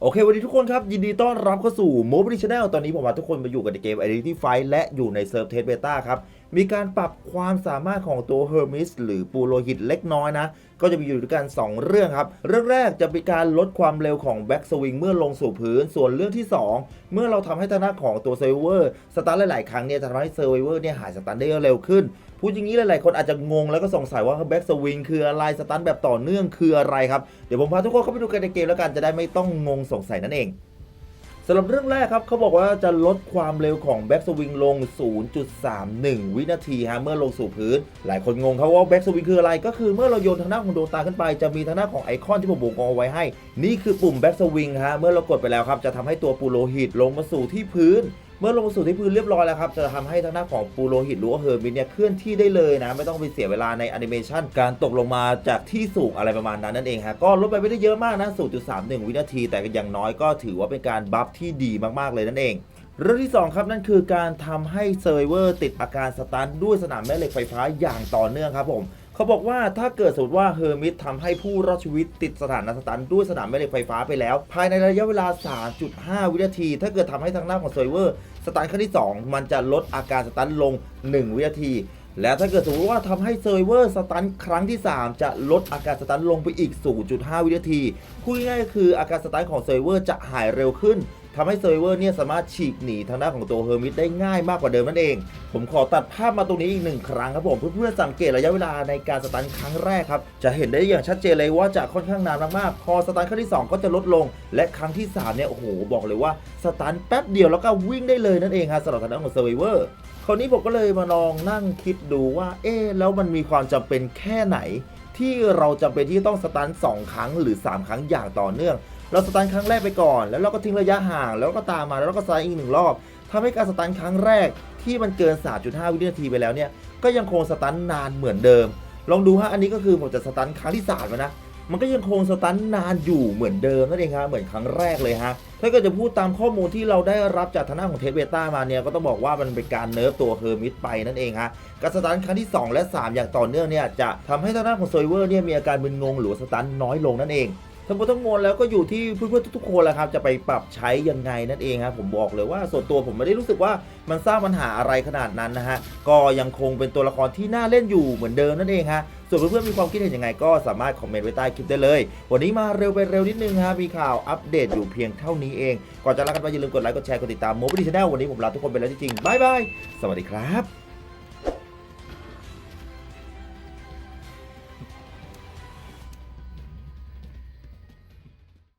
โอเค วันนี้ทุกคนครับ ยินดีต้อนรับเข้าสู่ Mobile Channel ตอนนี้ผมพาทุกคนมาอยู่กับเกม Identity Fight และอยู่ในเซิร์ฟเทสเบต้าครับ มีการปรับความสามารถของตัว Hermes หรือปูโรหิตเล็กน้อยนะ ก็จะมีอยู่ด้วยกัน 2 เรื่องครับ เรื่องแรกจะเป็นการลดความเร็วของ Back Swing เมื่อลงสู่พื้น ส่วนเรื่องที่ 2 เมื่อเราทำให้ทางด้านของตัวเซ r ร์เวอร์สตาร์หลาย ๆ ครั้งเนี่ยจะทำให้เซ r ร์เวอร์เนี่ยหายสตาร์ได้เร็วขึ้นพูดอย่างนี้หลายๆคนอาจจะงงแล้วก็สงสัยว่าแบ็กสวิงคืออะไรสตันแบบต่อเนื่องคืออะไรครับ เดี๋ยวผมพาทุกคนเข้าไปดูกันในเกมแล้วกันจะได้ไม่ต้องงงสงสัยนั่นเองสำหรับเรื่องแรกครับเขาบอกว่าจะลดความเร็วของแบ็กสวิงลง 0.31 วินาทีฮะเมื่อลงสู่พื้น หลายคนงงครับว่าแบ็กสวิงคืออะไร ก็คือเมื่อเราโยนทางหน้าของดวงตาขึ้นไป จะมีทางหน้าของไอคอนที่ผมวงกลมเอาไว้ให้ นี่คือปุ่มแบ็กสวิงฮะเมื่อเรากดไปแล้วครับจะทำให้ตัวปูโรหิตลงมาสู่ที่พื้น เมื่อลงสู่ที่พื้นเรียบร้อยแล้วครับ จะทำให้ทางหน้าของปูโรหิตหรือว่าเฮอร์มินเนี่ยเคลื่อนที่ได้เลยนะ ไม่ต้องไปเสียเวลาในแอนิเมชันการตกลงมาจากที่สูงอะไรประมาณนั้นนั่นเองฮะก็ลดไปไม่ได้เยอะมากนะ0.31 วินาที แต่อย่างน้อยก็ถือว่าเป็นการบัฟที่ดีมากๆเลยนั่นเองเรื่องที่ 2 ครับนั่นคือการทำให้เซอร์ไวเวอร์ติดอาการสตันด้วยสนามแม่เหล็กไฟฟ้าอย่างต่อเนื่องครับผม เขาบอกว่าถ้าเกิดสมมติว่าเฮอร์มิตทำให้ผู้รอดชีวิตติดสถานะสตันด้วยสนามแม่เหล็กไฟฟ้าไปแล้ว ภายในระยะเวลา 3.5 วินาที ถ้าเกิดทำให้ทางหน้าของเซอร์เวอร์สตันครั้งที่ 2 มันจะลดอาการสตันลง 1 วินาที และถ้าเกิดสมมติว่าทำให้เซอร์เวอร์สตันครั้งที่ 3 จะลดอาการสตันลงไปอีก 0.5 วินาทีพูดง่ายๆคืออาการสตันของเซอร์เวอร์จะหายเร็วขึ้น ทำให้เซอร์เวอร์เนี่ยสามารถฉีกหนีทางด้านของตัวเฮอร์มิตได้ง่ายมากกว่าเดิมนั่นเอง ผมขอตัดภาพมาตรงนี้อีกหนึ่งครั้งครับผม เพื่อๆสังเกตระยะเวลาในการสตันครั้งแรกครับ จะเห็นได้อย่างชัดเจนเลยว่าจะค่อนข้างนานมากๆ พอสตันครั้งที่ 2 ก็จะลดลง และครั้งที่ 3 เนี่ยโอ้โหบอกเลยว่าสตันแป๊บเดียวแล้วก็วิ่งได้เลยนั่นเองครับสำหรับทางด้านของเซอร์เวอร์คราวนี้ผมก็เลยมาลองนั่งคิดดูว่า เอ๊แล้วมันมีความจำเป็นแค่ไหน ที่เราจำเป็นที่ต้องสตัน2ครั้งหรือ 3 ครั้งอย่างต่อเนื่อง เราสตันครั้งแรกไปก่อน แล้วเราก็ทิ้งระยะห่างแล้วก็ตามมาแล้วก็สตันอีกหนึ่งรอบทำให้การสตันครั้งแรกที่มันเกิน 3.5 วินาทีไปแล้วเนี่ยก็ยังคงสตันนานเหมือนเดิม ลองดูฮะอันนี้ก็คือผมจะสตันครั้งที่3แล้วนะ มันก็ยังคงสตันนานอยู่เหมือนเดิมนั่นเองครับเหมือนครั้งแรกเลยฮะถ้าเกิดจะพูดตามข้อมูลที่เราได้รับจากทางด้านของเทสเบต้ามาเนี่ยก็ต้องบอกว่ามันเป็นการเนิร์ฟตัวเฮอร์มิตไปนั่นเองฮะการสตันครั้งที่ 2 และ 3 อย่างต่อเนื่องเนี่ยจะทำให้ทางด้านของโซเวอร์เนี่ยมีอาการมึนงงหรือสตันน้อยลงนั่นเอง ทั้งหมดทั้งมวลแล้วก็อยู่ที่เพื่อนๆทุกๆคนแหละครับจะไปปรับใช้ยังไงนั่นเองครับผมบอกเลยว่าส่วนตัวผมไม่ได้รู้สึกว่ามันสร้างปัญหาอะไรขนาดนั้นนะฮะก็ยังคงเป็นตัวละครที่น่าเล่นอยู่เหมือนเดิมนั่นเองฮะส่วนเพื่อนๆมีความคิดเห็นยังไงก็สามารถคอมเมนต์ไว้ใต้คลิปได้เลย วันนี้มาเร็วไปเร็วนิดนึงฮะมีข่าวอัปเดตอยู่เพียงเท่านี้เอง ก่อนจะลากันไปอย่าลืมกดไลค์กดแชร์กดติดตามโมบิลิชแนลวันนี้ผมลาทุกคนไปแล้วจริงๆบายบายสวัสดีครับ